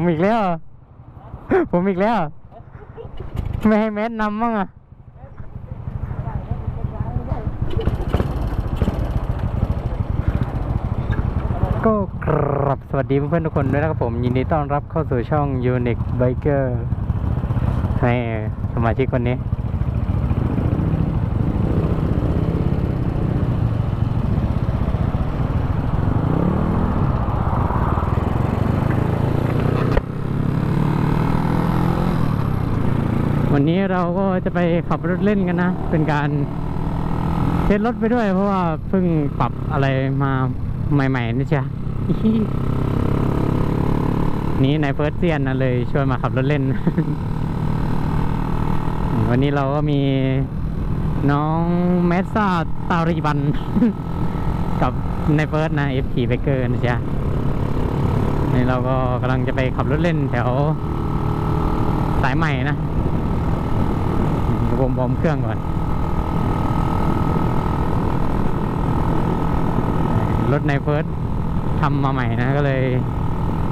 ผมอีกแล้ว ผมอีกแล้ว ไม่ให้แมสนำมั้งอะก็กรับสวัสดีเพื่อนๆทุกคนด้วยนะครับผม ยินดีต้อนรับเข้าสู่ช่อง Unique Biker ให้สมาชิกคนนี้ นนี้เราก็จะไปขับรถเล่นกันนะ เป็นการเทสรถไปด้วย เพราะว่าเพิ่งปรับอะไรมาใหม่ๆนะจ๊ะนี่นายเฟิร์สเซียนนะเลยช่วยมาขับรถเล่น วันนี้เราก็มีน้องแมสซาตาริบัน กับนายเฟิร์สนะ FT b a k e r นะจ๊ะนี่เราก็กำลังจะไปขับรถเล่นแถวสายใหม่นะ ผมบอมเครื่องก่อน รถในเฟิร์สทำมาใหม่นะก็เลย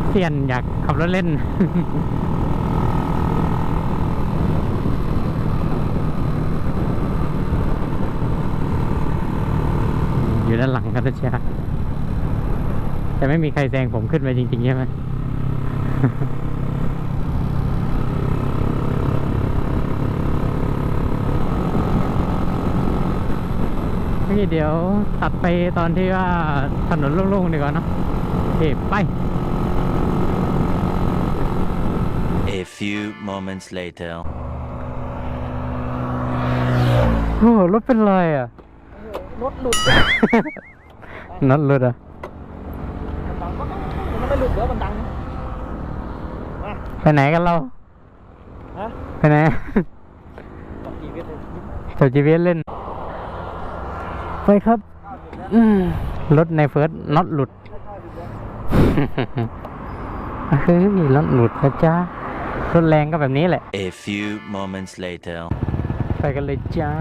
เซียนอยากขับรถเล่น อยู่ด้านหลังกันนะจ๊ะแต่ไม่มีใครแซงผมขึ้นไปจริงๆใช่ไหม นี่เดี๋ยวตัดไปตอนที่ว่าถนนโล่งๆดีกว่าเนอะโอเคไป A few moments later. โอ้รถเป็นไรอะ รถหลุดนัดรถอะมันดังมันไม่หลุดเดี๋ยวมันดังมาไปไหนกันเราฮะไปไหนบอกชีวิตเลยจบจีวีเล่น ไปครับอืมรถในเฟิร์สน็อตหลุดเฮ้ยรถหลุดนะจ๊ะรถแรงก็แบบนี้แหละ A few moments later. ไปกันเลยจ้า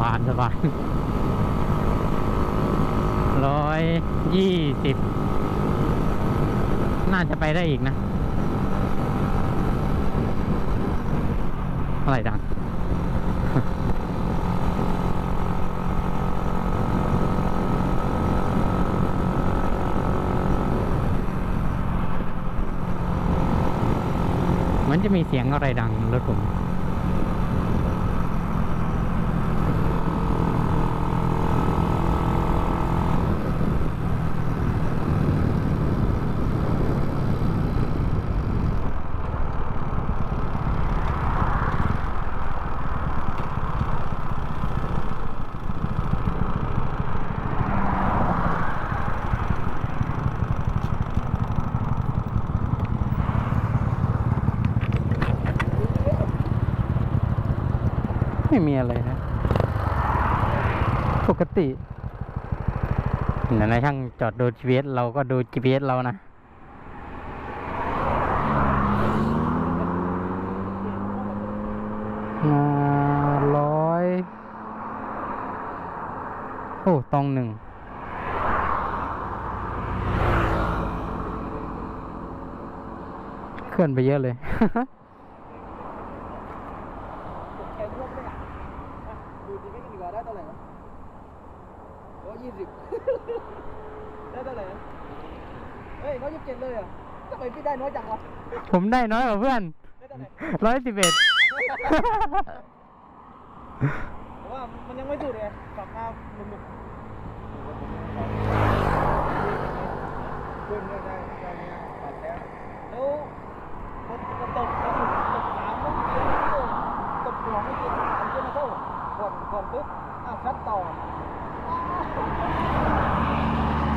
บานสบานร้อยยี่สิบน่าจะไปได้อีกนะ อะไรดังเหมือนจะมีเสียงอะไรดังรถผม ไม่มีอะไรนะ ปกติเดี๋ยวนช่างจอดดู GPS เราก็ดู GPS เรานะอ่าร้อย โอ้ ตองหนึ่งเคลื่อนไปเยอะเลย แกงวดไม่อะอะดูดีไม่กันดีกว่าได้ เท่าไหร่นะร้อยยี่สิบได้เท่าไหร่นะเฮ้ยร้อยยี่สิบเจ็ดเลยอะทำไมพี่ได้น้อยจังวะผมได้น้อยกว่าเพื่อนได้เท่าไหร่ร้อยสิบเอ็ดแต่ว่ามันยังไม่สุดไงกลับมาหนุกๆขึ้นได้ได้ได้ไหมอะปัดแล้วแล้วมันมันตกตกตกสามมันเกินโต้ตกสองไม่เกินสามเกินโต้ก่อนก่อนปุ๊บอ้าวคัดต่อ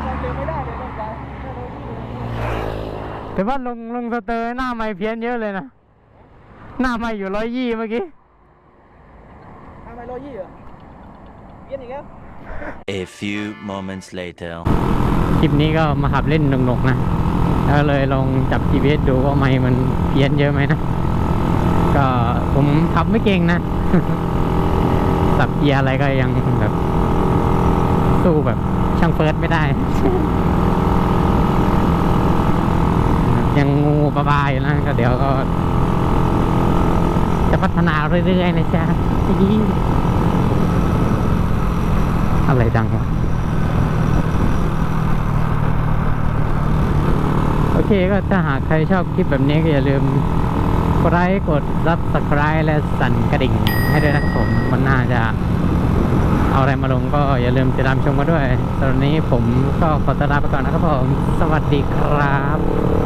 ยังเร็วไม่ได้เลยน้องชายแค่เราที่เลย แต่ว่าลงลงสเตอร์หน้าไม่เพี้ยนเยอะเลยนะ หน้าไม่อยู่ร้อยยี่เมื่อกี้ ทำไมร้อยยี่เหรอเปลี่ยนอีกแล้ว A few moments later. คลิปนี้ก็มาขับเล่นหนุกๆนะ แล้วเลยลองจับ GPS ดูว่าไม่มันเพี้ยนเยอะไหมนะ ก็ผมขับไม่เก่งนะ สับเกียร์อะไรก็ยังแบบ สู้แบบช่างเฟิร์สไม่ได้ ยังงูปลาบายอยู่นะก็เดี๋ยวก็ จะพัฒนาเรื่อยๆนะจ๊ะอี๋อะไรดังวะโอเคก็ถ้าหากใครชอบคลิปแบบนี้ก็อย่าลืมกดไลค์กด subscribe และสั่นกระดิ่งให้ด้วยนะครับผมมันน่าจะเอาอะไรมาลงก็อย่าลืมติดตามชมกันด้วย ตอนนี้ผมก็ขอตลาไปก่อนนะครับผม สวัสดีครับ